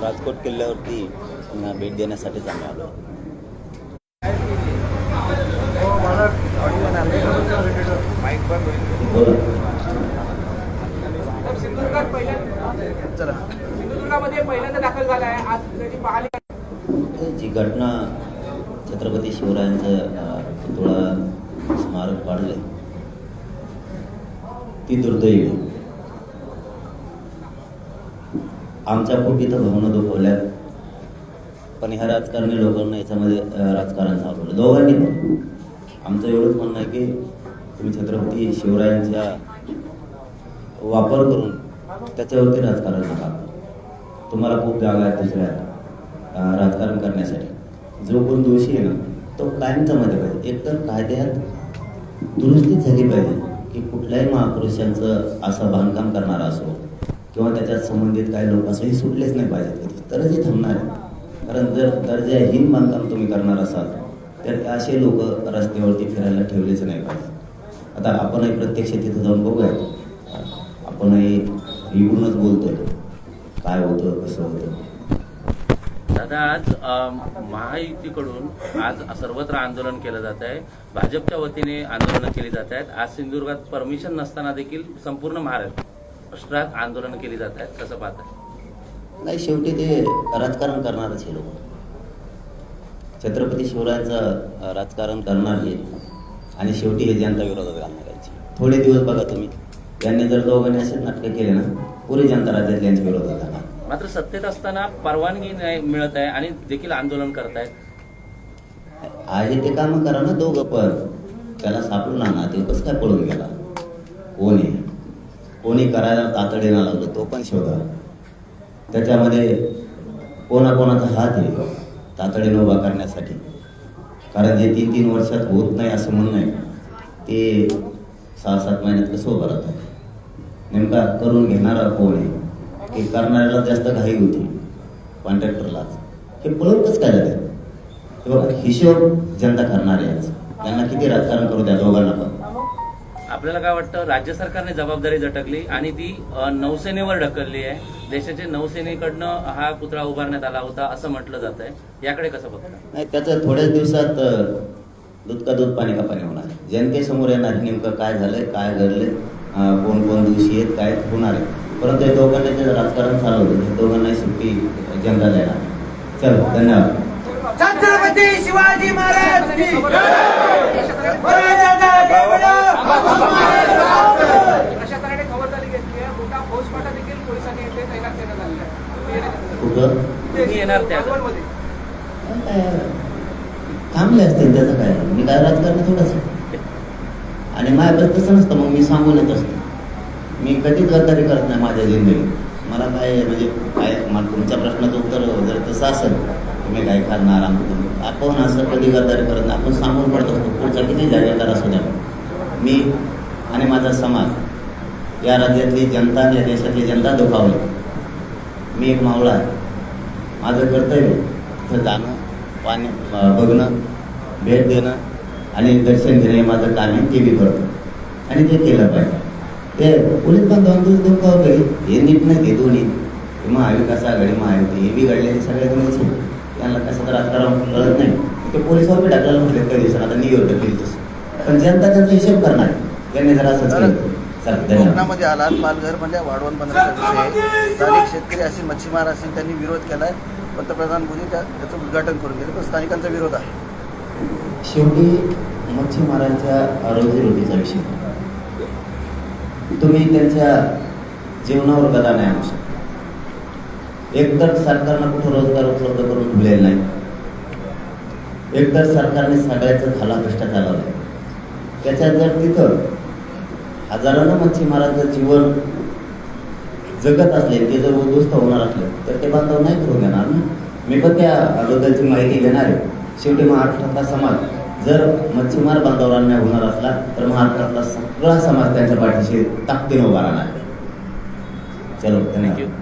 राजकोट किल्ल्यावरती भेट देण्यासाठीच आम्ही आलो. जी घटना छत्रपती शिवरायांचं पुतळा स्मारक पाडले ती दुर्दैवी आहे. आमच्या पोटी तर भावना दुखवल्या. पण ह्या राजकारणी लोकांना याच्यामध्ये राजकारण सापडलं. दोघांनी पण. आमचं एवढंच म्हणणं आहे की तुम्ही छत्रपती शिवरायांच्या वापर करून त्याच्यावरती राजकारण नका. तुम्हाला खूप जागा आहेत दुसऱ्या राजकारण करण्यासाठी. जो कोण दोषी आहे ना तो कायमचा मध्ये पाहिजे. एकतर कायद्यात दुरुस्ती झाली पाहिजे की कुठल्याही महापुरुषांचं असं बांधकाम करणारा असो किंवा त्याच्यात संबंधित काही लोक असंही सुटलेच नाही पाहिजेत. कधी तरच हे थांबणार आहे कारण जर दर्जाहीन बांधकाम तुम्ही करणार असाल तर असे लोक रस्त्यावरती फिरायला ठेवलेच नाही पाहिजे आता आपणही प्रत्यक्ष तिथं जाऊन बघूया आपणही इकडूनच बोलतोय. काय होतं कसं होतं. दादा आज महायुतीकडून आज सर्वत्र आंदोलन केलं जात आहे भाजपच्या वतीने आंदोलनं केली जात आहेत. आज सिंधुदुर्गात परमिशन नसताना देखील संपूर्ण महाराष्ट्रात आंदोलनं केली जात आहेत कसं पाहताय? नाही शेवटी ते राजकारण करणारच हे लोक. छत्रपती शिवरायांचं राजकारण करणार हे. आणि शेवटी हे जनता विरोधात घालणार यायचे थोडे दिवस बघा तुम्ही. यांनी जर दोघांनी असेच नाटकं केले ना पुरी जनता राज्यात यांच्या विरोधात घालणार. मात्र सत्तेत असताना परवानगी नाही मिळत आहे आणि देखील आंदोलन करतायत. आहे ते काम करा ना दोघं पण. त्याला सापडून आणा ते कसं काय पळून गेला? कोण आहे? कोणी करायला तातडीनं लावलं तो पण शोधा त्याच्यामध्ये कोणाकोणाचा हात आहे तातडीनं उभा करण्यासाठी. कारण जे तीन तीन वर्षात होत नाही असं म्हणणं आहे. ते सहा सात महिन्यात कसं उभं राहतं नेमका करून घेणारा कोण आहे? की करणाऱ्याला जास्त घाई होती कॉन्ट्रॅक्टरलाच. हे पळून काय जाते हे बघा हिशोब जनता करणार आहे त्यांना किती राजकारण करू द्या दोघांना पण. आपल्याला काय वाटतं राज्य सरकारने जबाबदारी झटकली आणि ती नौसेनेवर ढकलली आहे. देशाच्या नौसेनेकडनं हा पुतळा उभारण्यात आला होता असं म्हटलं जात आहे याकडे कसं बघता? नाही त्याचं थोड्याच दिवसात दूध का दूध पाणी का पाणी होणार आहे. जनतेसमोर येणार नेमकं काय झालंय काय घडलंय कोण कोण दोषी आहेत काय होणार आहे. परंतु हे दोघांनी जे राजकारण चालवलं हे दोघांनाही सुट्टी जनता देणार चल धन्यवाद. छत्रपती शिवाजी महाराज कुठं? थांबले असतील त्याचं काय? मी काय राजकारण आहे. आणि माझ्याकडे तसं नसतं मग मी सांगून येत असतो. मी कधीच गद्दारी करत नाही माझ्या जिंदगीत. मला काय म्हणजे काय मला तुमच्या प्रश्नाचं उत्तर जर तसं असेल तुम्ही काय करणार आमचं तुम्ही आपण असं कधी गद्दारी करत नाही. आपण सांगून पडत असतो पुढचा किती जागेदार असू द्या. मी आणि माझा समाज या राज्यातली जनता आणि या देशातली जनता दुखावली. मी एक मावळा आहे. माझं कर्तव्य तिथं जाणं पाणी बघणं भेट देणं आणि दर्शन घेणं हे माझं काम आहे. ते बी करतो. आणि ते केलं पाहिजे. ते पोलीस बांधवांचं दुःखावर घरी हे नीट नाही ते दोन्ही. हे महाविकास आघाडी महायुती हे बिघडलेले सगळे दोन्हीच आहे. त्यांना कसं तर राजकारण कळत नाही. ते पोलिसावर बी टाकलेलं म्हटले काही दिवसात आता नियोग टाकली तसं पण जनता त्याचा हिशोब करणार. त्यांनी जरा असंच केलं. कोकणामध्ये आलात पालघर म्हणजे वाढवण पंधरा दिवशी स्थानिक शेतकरी असतील मच्छीमार असतील त्यांनी विरोध केलाय. पंतप्रधान मोदी त्या त्याचं उद्घाटन करून गेले पण स्थानिकांचा विरोध आहे. शेवटी मच्छीमारांच्या रोजीरोटीचा विषय. तुम्ही त्यांच्या जीवनावर गदा नाही आणू शकत. एकतर सरकारनं कुठं रोजगार उपलब्ध करून ठेवलेला नाही. एकतर सरकारने सगळ्याचं खाला कष्ट चालवलं त्याच्यात जर तिथं हजारांना मच्छीमारांचं जीवन जगत असले ते जर उद्ध्वस्त होणार असले तर ते बांधव नाही करून घेणार ना? मी पण त्याबद्दलची माहिती घेणार आहे. शेवटी महाराष्ट्रातला समाज जर मच्छीमार बांधवांना होणार असला तर महाराष्ट्रातला सगळा समाज त्यांच्या पाठीशी ताकदीनं उभा राहणार आहे. चलो धन्यवाद.